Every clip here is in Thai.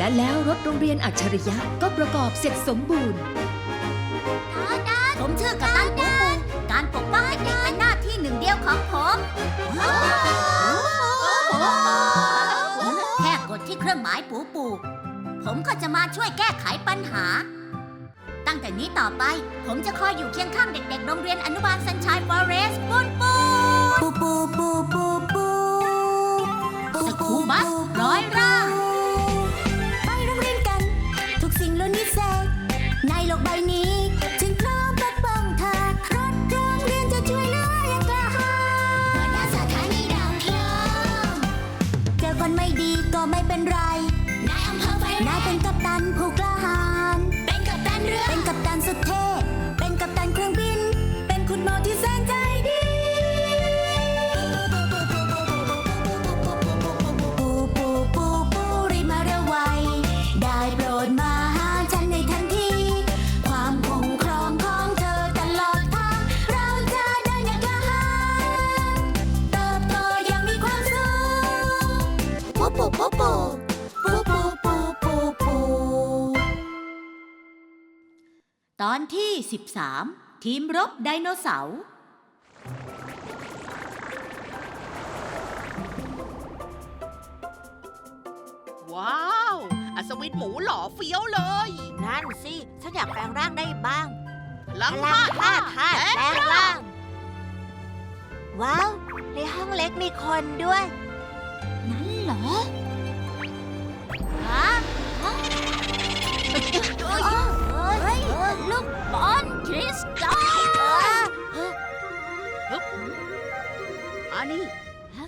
และแล้วรถโรงเรียนอัจฉริยะก็ประกอบเสร็จสมบูรณ์ ผมชื่อกัปตันปูปูการปกป้องเด็กๆเป็นหน้าที่หนึ่งเดียวของผมแค่กดที่เครื่องหมายปูปู ผมก็จะมาช่วยแก้ไขปัญหา ตั้งแต่นี้ต่อไปผมจะคอยอยู่เคียงข้างเด็กๆ โรงเรียนอนุบาลสันชายฟอเร ปูปูปูปูปูปูปตอนที่ 13 ทีมรบไดโนเสาร์ว้าว อัศวินหมูหล่อเฟี้ยวเลย นั่นสิ ฉันอยากแปลงร่างได้บ้างลังท่าท่าท่าแปลงร่าง ว้าว ในห้องเล็กมีคนด้วย นั่นเหรอ ฮะฮะเฮ้ยลูกบอลคริสตัลอันนี้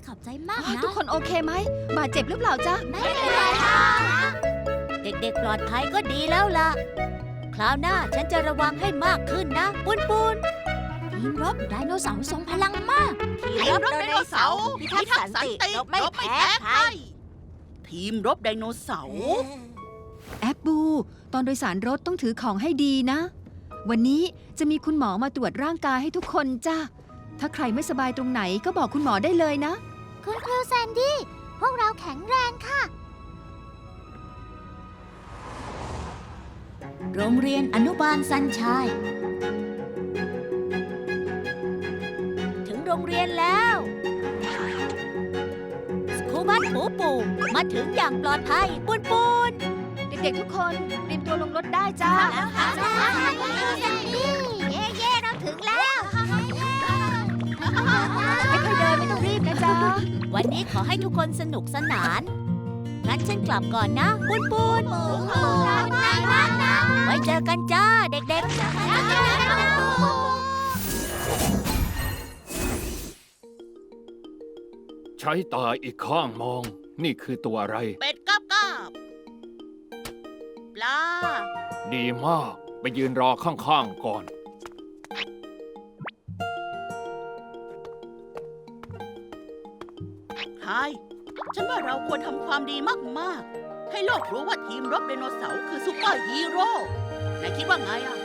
ขอบใจมากนะทุกคนโอเคไหม บาดเจ็บหรือเปล่าจ๊ะ ไม่เป็นไรค่ะเด็กๆปลอดภัยก็ดีแล้วล่ะ คราวหน้าฉันจะระวังให้มากขึ้นนะ ปุนปุนทีมรบไดโนเสาร์ทรงพลังมาก ทีมรบไดโนเสาร์พิทักษ์สันติรบไม่แพ้ใคร ทีมรบไดโนเสาร์ แอปบู ตอนโดยสารรถต้องถือของให้ดีนะ วันนี้จะมีคุณหมอมาตรวจร่างกายให้ทุกคนจ้ะถ้าใครไม่สบายตรงไหนก็บอกคุณหมอได้เลยนะ คุณครูแซนดี้ พวกเราแข็งแรงค่ะ โรงเรียนอนุบาลสันชาย ถึงโรงเรียนแล้ว ปูปูมาถึงอย่างปลอดภัยปุนปุนเด็กๆทุกคนเตรียมตัวลงรถได้จ้าเย่เย่เราถึงแล้ว ไม่ค่อยเดินไม่ต้องรีบนะจ๊ะวันนี้ขอให้ทุกคนสนุกสนาน งั้นฉันกลับก่อนนะ ปุนปุนไว้เจอกันจ้า เด็กๆ ใช้ตาอีกข้างมอง นี่คือตัวอะไร เป็ดกับกับปลา ดีมาก ไปยืนรอข้างๆก่อนไฮฉันว่าเราควรทำความดีมาก ๆ ให้โลกรู้ว่าทีมรบไดโนเสาร์คือซูเปอร์ฮีโร่นายคิดว่าไงอะ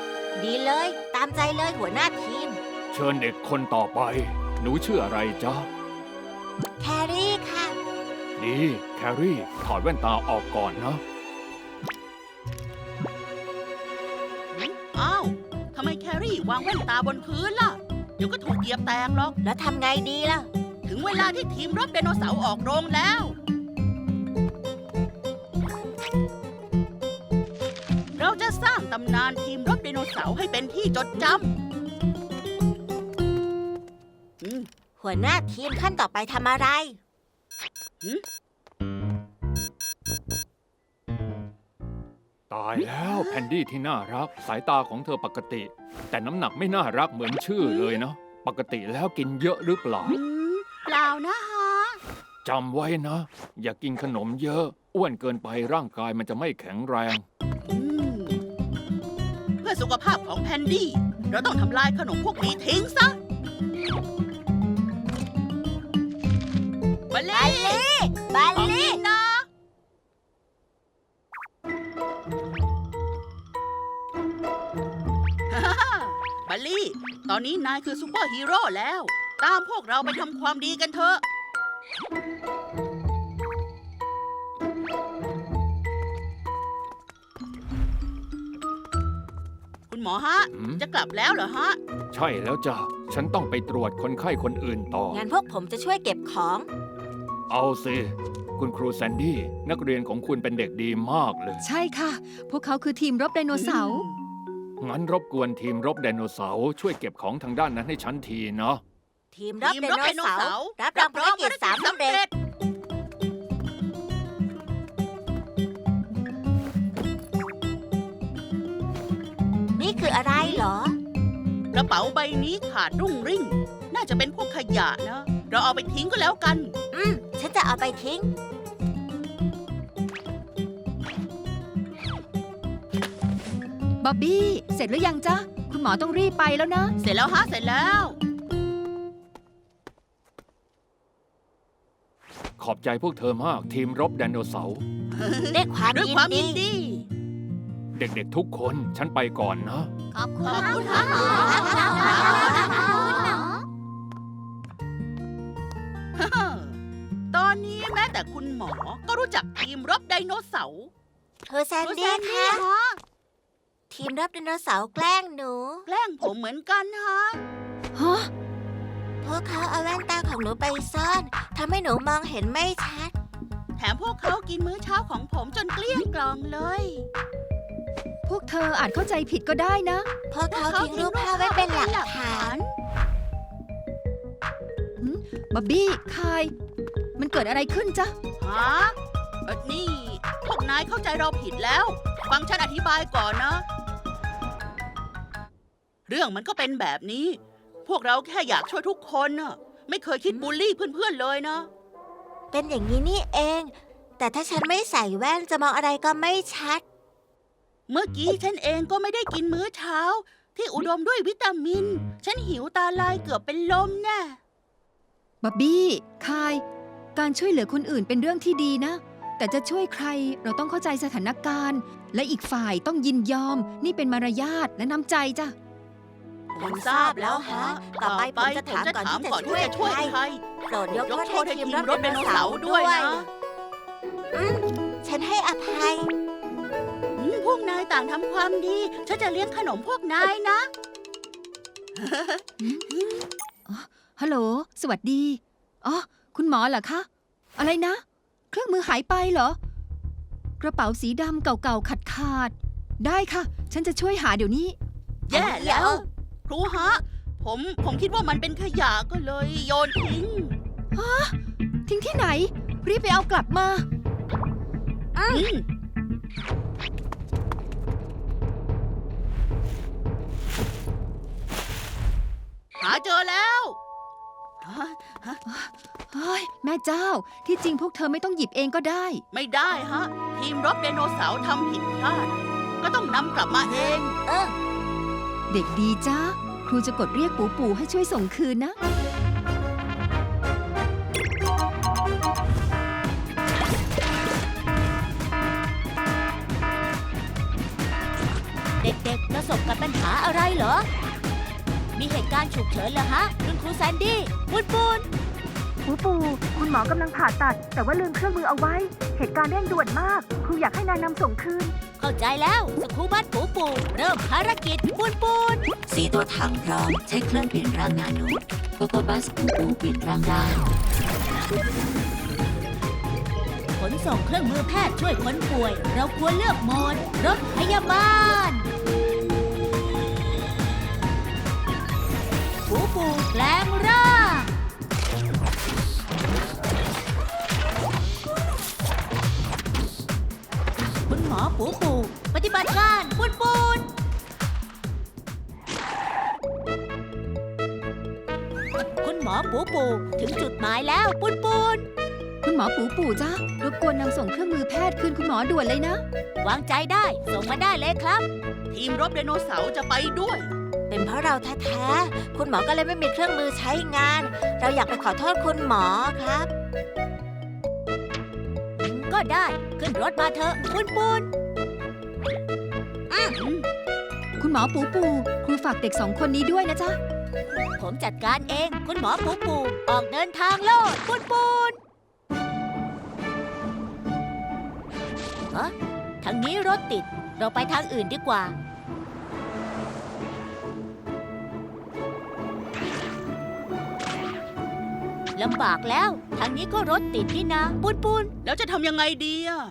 ดีเลย ตามใจเลยหัวหน้าทีม เชิญเด็กคนต่อไป หนูชื่ออะไรจ๊ะ แครี่ค่ะ ดีแครี่ ถอดแว่นตาออกก่อนนะ อ้าวทำไมแครี่วางแว่นตาบนพื้นล่ะ เดี๋ยวก็ถูกเหยียบแตกหรอก แล้วทำไงดีล่ะ ถึงเวลาที่ทีมรบไดโนเสาร์ออกโรงแล้ว เราจะสร้างตำนานทีมรบไดโนเสาร์ให้เป็นที่จดจำ หัวหน้าทีมขั้นต่อไปทำอะไรตายแล้วแพนดี้ที่น่ารัก สายตาของเธอปกติ แต่น้ำหนักไม่น่ารักเหมือนชื่อเลยนะ ปกติแล้วกินเยอะหรือเปล่าอืมเปล่านะฮะจำไว้นะ อย่ากินขนมเยอะ อ้วนเกินไปร่างกายมันจะไม่แข็งแรงอืมเพื่อสุขภาพของแพนดี้ เราต้องทำลายขนมพวกนี้ทิ้งซะ บัลลี่ บัลลี่นะบัลลี่ ตอนนี้นายคือซูเปอร์ฮีโร่แล้ว ตามพวกเราไปทำความดีกันเถอะ คุณหมอฮะจะกลับแล้วเหรอฮะ ใช่แล้วจ้ะ ฉันต้องไปตรวจคนไข้คนอื่นต่อ งั้นพวกผมจะช่วยเก็บของ เอาสิ คุณครูแซนดี้ นักเรียนของคุณเป็นเด็กดีมากเลย ใช่ค่ะ พวกเขาคือทีมรบไดโนเสาร์ งั้นรบกวนทีมรบไดโนเสาร์ช่วยเก็บของทางด้านนั้นให้ฉันทีเนาะ ทีมรับทีมไดรบโนไดโนเสาเสาร์ร์รับรองภารกิจสามสำเร็จ นี่คืออะไรเหรอ กระเป๋าใบนี้ขาดรุ่งริ่ง น่าจะเป็นพวกขยะนะ เราเอาไปทิ้งก็แล้วกันอืมฉัน จะเอาไปทิ้ง บ๊อบบี้ เสร็จหรือยังจ๊ะ คุณหมอต้องรีบไปแล้วนะ เสร็จแล้วฮะ เสร็จแล้ว ขอบใจพวกเธอมากทีมรบไดโนเสาร์ด้วยความด้วยยินความยิดี นดี เด็กๆทุกคนฉันไปก่อนนะ ขอบคุณขอบคุณค่ะค่ะ ตอนนี้แม้แต่คุณหมอก็รู้จักทีมรบไดโนเสาร์เธอแซนโอ้แซดี้นดี้คะฮะทีมรับไดโนเสาร์แกล้งหนู แกล้งผมเหมือนกันฮะ ฮะ พวกเขาเอาแว่นตาของหนูไปซ่อนทำให้หนูมองเห็นไม่ชัด แถมพวกเขากินมื้อเช้าของผมจนเกลี้ยงกล่องเลย พวกเธออาจเข้าใจผิดก็ได้นะ พวกเขาทิ้งรูปภาพไว้เป็นหลักฐานบ๊อบบี้คาย มันเกิดอะไรขึ้นจ๊ะ ฮะเอ่อนี่ พวกนายเข้าใจเราผิดแล้ว ฟังฉันอธิบายก่อนนะ เรื่องมันก็เป็นแบบนี้ พวกเราแค่อยากช่วยทุกคนน่ะ ไม่เคยคิดบูลลี่เพื่อนๆเลยนะ เป็นอย่างนี้นี่เอง แต่ถ้าฉันไม่ใส่แว่นจะมองอะไรก็ไม่ชัด เมื่อกี้ฉันเองก็ไม่ได้กินมื้อเช้า ที่อุดมด้วยวิตามิน ฉันหิวตาลายเกือบเป็นลมแน่บ๊อบบี้ คาย การช่วยเหลือคนอื่นเป็นเรื่องที่ดีนะ แต่จะช่วยใครเราต้องเข้าใจสถานการณ์ และอีกฝ่ายต้องยินยอม นี่เป็นมารยาทและน้ำใจจ้ะ ผมทราบแล้วฮะ ต่อไปผมจะถามก่อนที่จะช่วยช่วยใครใครโปรดยกยกโทโทษษให้ให้ทีมทีมรรถถไดไดโนโนเสาเสาร์ร์ด้ด้ววยยนะอืมฉันให้อภัย อืมพวกนายต่างทำความดี ฉันจะเลี้ยงขนมพวกนายนะ ฮัลโหล สวัสดี อ๋อ คุณหมอเหรอคะ อะไรนะ เครื่องมือหายไปเหรอ กระเป๋าสีดำเก่าๆขาดขาดๆได้ค่ะ ฉันจะช่วยหาเดี๋ยวนี้ แย่แล้วเดี๋ยวครูฮะ ผมผมคิดว่ามันเป็นขยะก็เลยโยนทิ้ง ทิ้งที่ไหน รีบไปเอากลับมา อืมหาเจอแล้วฮะ เฮ้ยแม่เจ้าที่จริงพวกเธอไม่ต้องหยิบเองก็ได้ ไม่ได้ฮะ ทีมรบไดโนเสาร์ทำผิดพลาด ก็ต้องนำกลับมาเอง เออ เด็กดีจ้าครูจะกดเรียกปูปูให้ช่วยส่งคืนนะ เด็กๆ ประสบกับปัญหาอะไรเหรอ มีเหตุการณ์ฉุกเฉินเหรอฮะคุณครูแซนดี้ปุนปุน ปูปู คุณหมอกำลังผ่าตัด แต่ว่าลืมเครื่องมือเอาไว้ เหตุการณ์เร่งด่วนมาก ครูอยากให้นายนำส่งคืน เข้าใจแล้วสกูบัสปูปู เริ่มภารกิจปุนปุนสีตัวถังพร้อมใช้เครื่องเปลี่ยนร่างนาโนโกโกบัสปูปูเปลี่ยนร่างได้ขนส่งเครื่องมือแพทย์ช่วยคนป่วย เราควรเลือกโหมด รถพยาบาลปูปูแปลงร่าง หมอปูปู ปฏิบัติการปุนปุนคุณหมอปูปู ถึงจุดหมายแล้วปุนปุนคุณหมอปูปูจ้ารบกวนนำส่งเครื่องมือแพทย์คืนคุณหมอด่วนเลยนะ วางใจได้ ส่งมาได้เลยครับ ทีมรบไดโนเสาร์จะไปด้วย เป็นเพราะเราแท้ๆ คุณหมอก็เลยไม่มีเครื่องมือใช้งาน เราอยากไปขอโทษคุณหมอครับ ก็ได้ ขึ้นรถมาเถอะปุนปุนคุณหมอปูปูครูฝากเด็กสองคนนี้ด้วยนะจ๊ะ ผมจัดการเอง คุณหมอปูปู ออกเดินทางโลดปุนปุนเอะทางนี้รถติด เราไปทางอื่นดีกว่า ลำบากแล้วทางนี้ก็รถติดนี่นะปุนปุนแล้วจะทำยังไงดีอะ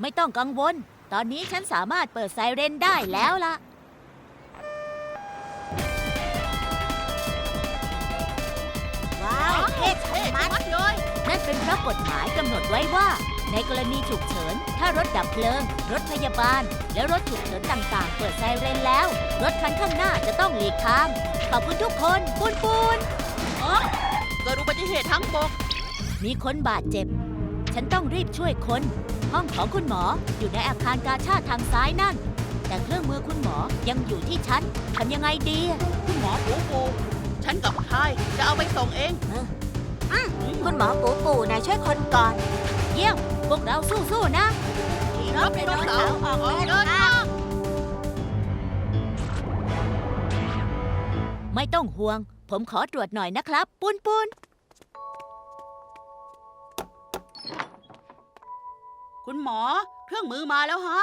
ไม่ต้องกังวล ตอนนี้ฉันสามารถเปิดไซเรนได้แล้วล่ะ ว้าวเท่ชะมัดมัด เลยนั่นเป็นเพราะกฎหมายกำหนดไว้ว่า ในกรณีฉุกเฉิน ถ้ารถดับเพลิง รถพยาบาล และรถฉุกเฉินต่างๆ เปิดไซเรนแล้ว รถคันข้างหน้าจะต้องหลีกทาง ขอบคุณทุกคนปูนปูนอ๋อเกิดอุบัติเหตุทั้งบกมีคนบาดเจ็บ ฉันต้องรีบช่วยคน ห้องของคุณหมออยู่ในอาคารกาชาดทางซ้ายนั่น แต่เครื่องมือคุณหมอยังอยู่ที่ฉันทำยังไงดีคุณหมอปูปูฉันกับพายจะเอาไปส่งเองคุณหมอปูปูนายช่วยคนก่อน เยี่ยมพวกเราสู้ๆนะขี่รถไดโนเสาร์ออกเดินทางไม่ต้องห่วง ผมขอตรวจหน่อยนะครับ ปุนปุนคุณหมอ เครื่องมือมาแล้วฮะ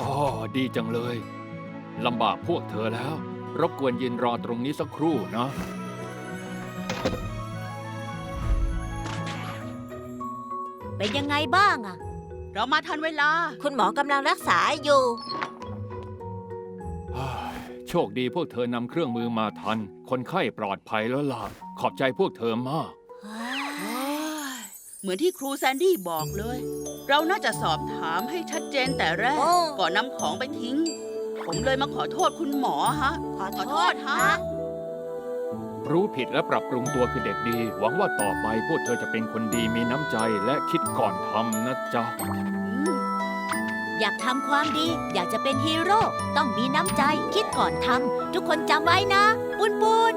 อ๋อ ดีจังเลย ลำบากพวกเธอแล้ว รบกวนยืนรอตรงนี้สักครู่นะ เป็นยังไงบ้างอะเรามาทันเวลา คุณหมอกำลังรักษาอยู่เฮ้ย โชคดีพวกเธอนำเครื่องมือมาทัน คนไข้ปลอดภัยแล้วล่ะ ขอบใจพวกเธอมาก เหมือนที่ครูแซนดี้บอกเลย เราน่าจะสอบถามให้ชัดเจนแต่แรก โอ้ ก่อนนำของไปทิ้ง ผมเลยมาขอโทษคุณหมอฮะ ขอขอโทโทษษฮะฮะ รู้ผิดและปรับปรุงตัวคือเด็กดี หวังว่าต่อไปพวกเธอจะเป็นคนดีมีน้ำใจและคิดก่อนทำนะจ๊ะ อยากทำความดี อยากจะเป็นฮีโร่ ต้องมีน้ำใจ คิดก่อนทำ ทุกคนจำไว้นะ ปุนปุน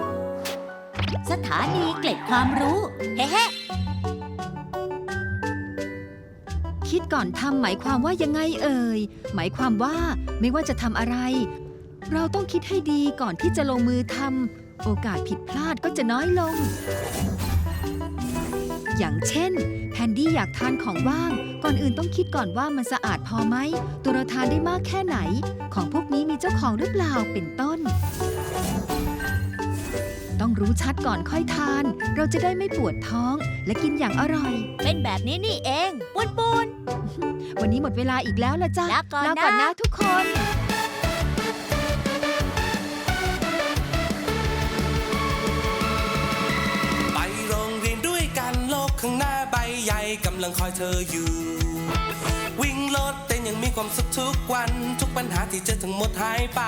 สถานีเกล็ดความรู้ เฮ้เฮ้คิดก่อนทำหมายความว่ายังไงเอ่ย หมายความว่าไม่ว่าจะทำอะไร เราต้องคิดให้ดีก่อนที่จะลงมือทำ โอกาสผิดพลาดก็จะน้อยลง อย่างเช่น แพนดี้อยากทานของว่าง ก่อนอื่นต้องคิดก่อนว่ามันสะอาดพอไหม ตัวเราทานได้มากแค่ไหน ของพวกนี้มีเจ้าของหรือเปล่าเป็นต้น ต้องรู้ชัดก่อนค่อยทาน เราจะได้ไม่ปวดท้อง และกินอย่างอร่อย เป็นแบบนี้นี่เองปุนปุนวันนี้หมดเวลาอีกแล้วละจ้ะลาก่อนนะก่อนนะทุกคน ข้างหน้าใบใหญ่กำลังคอยเธออยู่ วิ่งรถเต้นยังมีความสุขทุกวัน ทุกปัญหาที่เจอทั้งหมดหายไป